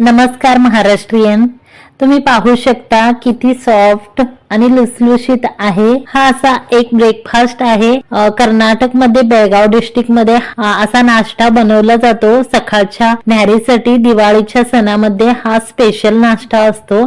नमस्कार महाराष्ट्रीयन. तुम्ही पाहू शकता किती सॉफ्ट आणि लुसलुशीत आहे. हा असा एक ब्रेकफास्ट आहे. कर्नाटक कर्नाटकमध्ये बेळगाव डिस्ट्रिक्टमध्ये असा नाश्ता बनवला जातो. सकाळच्या न्याहारीसाठी दिवाळीच्या सणामध्ये हा स्पेशल नाश्ता असतो.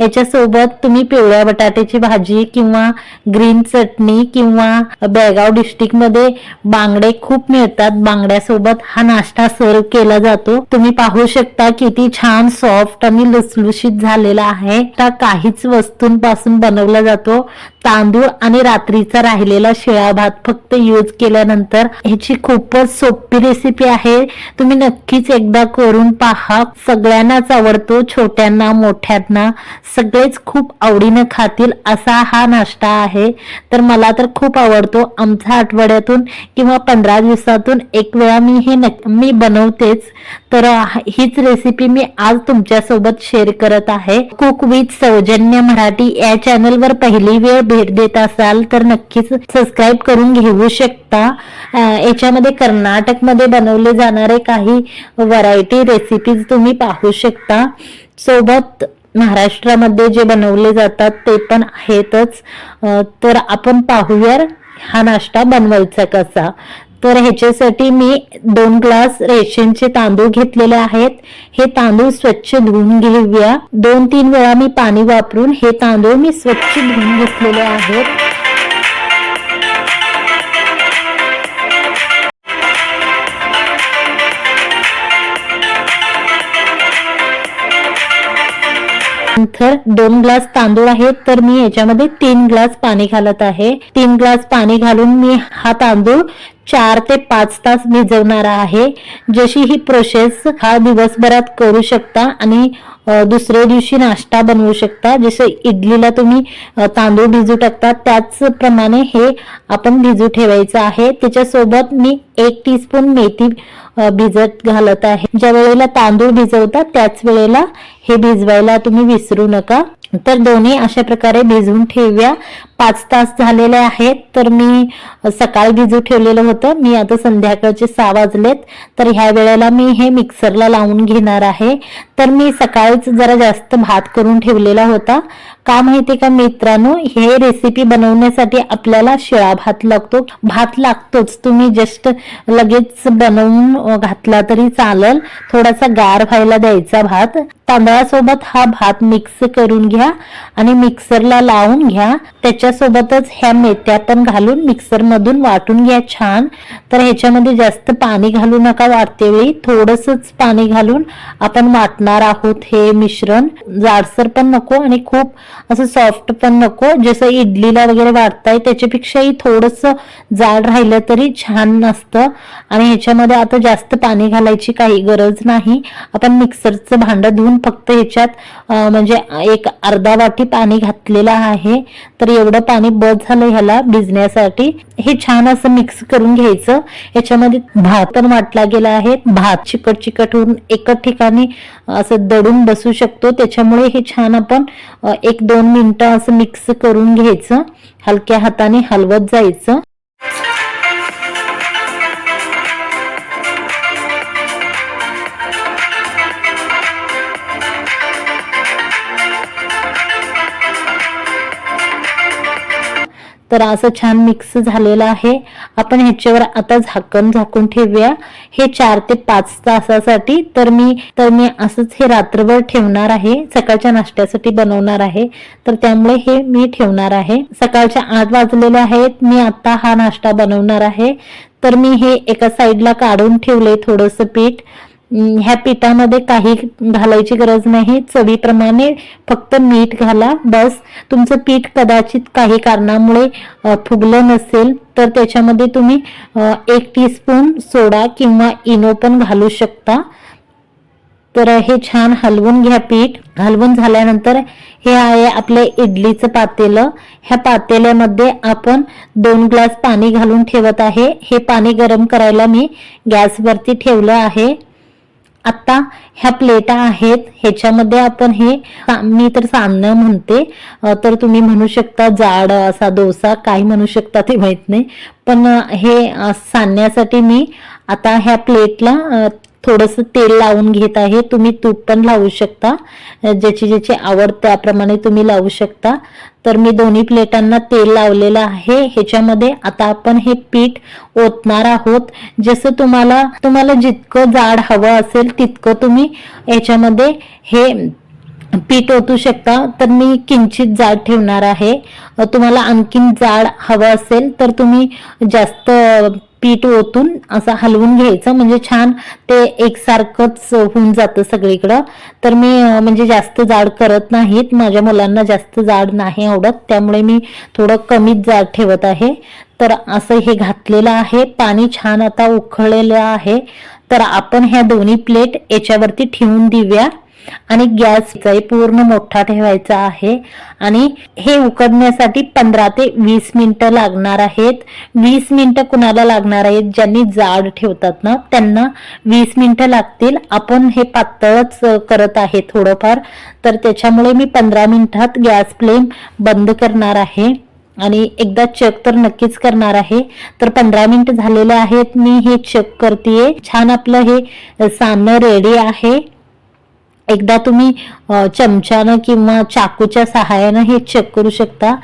याच्यासोबत तुम्ही पिवळ्या बटाट्याची भाजी किंवा ग्रीन चटणी किंवा बेळगाव डिस्ट्रिक्टमध्ये बांगडे खूप मिळतात. बांगड्यासोबत हा नाश्ता सर्व केला जातो. तुम्ही पाहू शकता किती छान सॉफ्ट आणि लुसलुशीत झालेला आहे. काहीच वस्तूंपासून बनव बनवला जातो. तांदूळ आणि रात्रीचा राहिलेला शिळा भात फक्त यूज केल्यानंतर ह्याची खूपच सोपी रेसिपी आहे. तुम्ही नक्कीच एकदा करून पहा. सगळ्यांनाच आवडतो छोट्यांना मोठ्यांना. सगळेच खूप आवडीनं खातील असा हा नाश्ता आहे. तर मला तर खूप आवडतो आमचा आठवड्यातून किंवा पंधरा दिवसातून एक वेळा मी हे मी बनवतेच. तर हीच रेसिपी मी आज तुमच्यासोबत शेअर करत आहे. कुक विथ सौजन्य मराठी या चॅनल चॅनलवर पहिली वेळ भेट देत असाल तर नक्कीच सबस्क्राईब करून घेऊ शकता. याच्यामध्ये कर्नाटकमध्ये बनवले जाणारे काही व्हरायटी रेसिपीज तुम्ही पाहू शकता. सोबत महाराष्ट्रामध्ये जे बनवले जातात ते पण आहेतच. तर आपण पाहूया हा नाश्ता बनवायचा कसा. तर ह्याच्यासाठी मी दोन ग्लास रेशनचे तांदूळ घेतलेले आहेत. हे तांदूळ स्वच्छ धुवून घेऊया. दोन तीन वेळा मी पाणी वापरून हे तांदूळ मी स्वच्छ धुवून घेतलेले आहेत. नंतर दोन ग्लास तांदूळ आहेत. तर मी याच्यामध्ये तीन ग्लास पाणी घालत आहे. तीन ग्लास पाणी घालून मी हा तांदूळ चार ते पाच तास भिजवणार आहे. जशी ही प्रोसेस हा दिवसभरात करू शकता आणि दुसऱ्या दिवशी नाश्ता बनवू शकता. जसं इडलीला तुम्ही तांदूळ भिजू टाकता त्याचप्रमाणे हे आपण भिजू ठेवायचं आहे. त्याच्यासोबत मी एक टीस्पून मेथी भिजत घालत आहे. ज्या वेळेला तांदूळ भिजवता त्याच वेळेला हे भिजवायला तुम्ही विसरू नका. तर दोन्ही अशा प्रकारे भिजवून ठेवूया. पाच तास झालेले आहेत तर मी सकाळी भिजू ठेवलेलं होतं. मी आता संध्याकाळचे सहा वाजलेत तर ह्या वेळेला मी हे मिक्सरला लावून घेणार आहे. तर मी सकाळीच जरा जास्त भात करून ठेवलेला होता. का माहिती का मित्रांनो? हे रेसिपी बनवण्यासाठी आपल्याला शिळा भात लागतो. भात लागतोच. तुम्ही जस्ट लगेच बनवून घातला तरी चालेल. थोडासा गार व्हायला द्यायचा भात. तांदळासोबत हा भात मिक्स करून घ्या आणि मिक्सरला लावून घ्या. त्याच्या त्याच्यासोबतच ह्या मेथ्या पण घालून मिक्सरमधून वाटून घ्या छान. तर ह्याच्यामध्ये जास्त पाणी घालू नका वाटते वेळी थोडंसंच पाणी घालून आपण वाटणार आहोत हे मिश्रण. जाडसर पण नको आणि खूप असं सॉफ्ट पण नको. जसं इडलीला वगैरे वाटताय त्याच्यापेक्षाही थोडंसं जाड राहिलं तरी छान नसतं आणि ह्याच्यामध्ये आता जास्त पाणी घालायची काही गरज नाही. आपण मिक्सरचं भांडं धुवून फक्त ह्याच्यात म्हणजे एक अर्धा वाटी पाणी घातलेलं आहे. तर एवढं पाणी बस झालं ह्याला भिजण्यासाठी. हे छान असं मिक्स करून घ्यायचं. याच्यामध्ये भात पण वाटला गेला आहे. भात चिकट चिकट होऊन एकच ठिकाणी असं दडून बसू शकतो. त्याच्यामुळे हे छान आपण एक दोन मिनिटं असं मिक्स करून घ्यायचं. हलक्या हाताने हलवत जायचं. तर असं छान मिक्स झालेलं आहे. आपण ह्याच्यावर आता झाकण झाकून ठेवूया. हे चार ते पाच तासासाठी तर मी तर मी असंच हे रात्रभर ठेवणार आहे. सकाळच्या नाश्त्यासाठी बनवणार आहे. तर त्यामुळे हे मी ठेवणार आहे. सकाळच्या आठ वाजलेले आहेत. मी आता हा नाश्ता बनवणार आहे. तर मी हे एका साईडला काढून ठेवले थोडंसं पीठ. ह्या पिठामध्ये काही घालायची गरज नाही. चवीप्रमाणे फक्त मीठ घाला. बस. तुमचं पीठ कदाचित काही कारणामुळे फुगलं नसेल तर त्याच्यामध्ये तुम्ही एक टीस्पून सोडा किंवा इनो पण घालू शकता. तर हे छान हलवून घ्या पीठ. हलवून झाल्यानंतर हे आहे आपले इडलीचं पातेलं. ह्या पातेल्यामध्ये आपण दोन ग्लास पाणी घालून ठेवत आहे. हे पाणी गरम करायला मी गॅसवरती ठेवलं आहे. आता ह्या प्लेटा आहेत ह्याच्यामध्ये आपण हे मी तर सांडणं म्हणते. तर तुम्ही म्हणू शकता जाड असा डोसा काय म्हणू शकता ते माहीत नाही. पण हे सांगण्यासाठी सांडण्यासाठी मी आता ह्या प्लेटला थोडंसं तेल लावून घेत आहे. तुम्ही तूप पण लावू शकता. ज्याची ज्याची आवड त्याप्रमाणे तुम्ही लावू शकता. तर मी दोन्ही प्लेटांना तेल लावलेलं आहे. ह्याच्यामध्ये आता आपण हे पीठ ओतणार आहोत. जसं तुम्हाला तुम्हाला जितकं जाड हवं असेल तितकं तुम्ही याच्यामध्ये हे पीठ ओतू शकता. तर मी किंचित जाड ठेवणार आहे. तुम्हाला आणखीन जाड हवं असेल तर तुम्ही जास्त पीठ ओतून असं हलवून घ्यायचं. म्हणजे छान ते एकसारखंच होऊन जातं सगळीकडं. तर मी म्हणजे जास्त जाड करत नाहीत. माझ्या मुलांना जास्त जाड नाही आवडत. त्यामुळे मी थोडं कमीच जाड ठेवत आहे. तर असं हे घातलेलं आहे. पाणी छान आता उखळलेलं आहे. तर आपण ह्या दोन्ही प्लेट याच्यावरती ठेवून देऊया. आणि गॅसचाही पूर्ण मोठा ठेवायचा आहे. आणि हे उकडण्यासाठी पंधरा ते वीस मिनिटं लागणार आहेत. वीस मिनटं कुणाला लागणार आहेत? ज्यांनी जाड ठेवतात ना त्यांना वीस मिनिटं लागतील. आपण हे पातळच करत आहे थोडंफार. तर त्याच्यामुळे मी पंधरा मिनिटात गॅस फ्लेम बंद करणार आहे. आणि एकदा चेक तर नक्कीच करणार आहे. तर पंधरा मिनिट झालेले आहेत. मी हे चेक करतेय. छान आपलं हे सामन रेडी आहे. एकदा तुम्ही चमच्यानं किंवा चाकूच्या सहाय्यानं हे चेक करू शकता.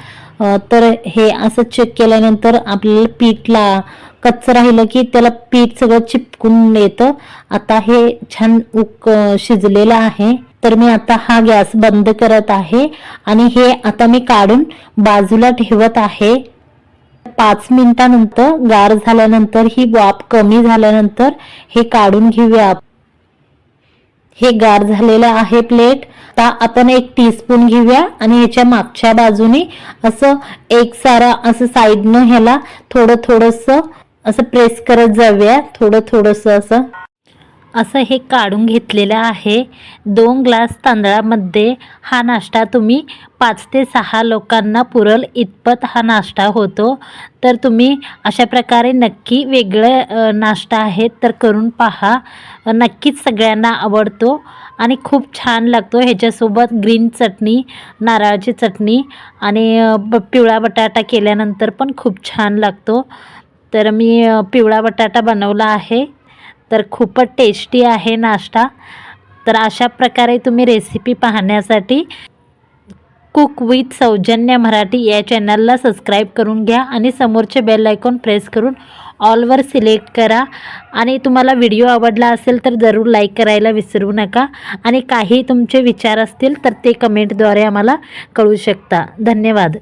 तर हे असं चेक केल्यानंतर आपल्याला पीठला कच्चं राहिलं की त्याला पीठ सगळं चिपकून येतं. आता हे छान उक शिजलेलं आहे. तर मी आता हा गॅस बंद करत आहे आणि हे आता मी काढून बाजूला ठेवत आहे. पाच मिनिटानंतर गार झाल्यानंतर ही वाफ कमी झाल्यानंतर हे काढून घेऊया हे गार झालेलं आहे प्लेट. आता आपण एक टीस्पून घेऊया आणि ह्याच्या मागच्या बाजूने असं एक सारा असं साईडनं ह्याला थोडं थोडस असं प्रेस करत जाऊया. थोडं थोडस असं. असं हे काढून घेतलेलं आहे. दोन ग्लास तांदळामध्ये हा नाश्ता तुम्ही पाच ते सहा लोकांना पुरल इतपत हा नाश्ता होतो. तर तुम्ही अशा प्रकारे नक्की वेगळं नाश्ता आहे तर करून पहा. नक्कीच सगळ्यांना आवडतो आणि खूप छान लागतो ह्याच्यासोबत ग्रीन चटणी नारळाची चटणी आणि पिवळा बटाटा केल्यानंतर पण खूप छान लागतो. तर मी पिवळा बटाटा बनवला आहे. तर खूपच टेस्टी आहे नाश्ता. तर अशा प्रकारे तुम्ही रेसिपी पाहण्यासाठी कुक विथ सौजन्य मराठी या चॅनलला सबस्क्राईब करून घ्या आणि समोरचे बेल आयकॉन प्रेस करून ऑलवर सिलेक्ट करा. आणि तुम्हाला व्हिडिओ आवडला असेल तर जरूर लाईक करायला विसरू नका. आणि काही तुमचे विचार असतील तर ते कमेंटद्वारे आम्हाला कळू शकता. धन्यवाद.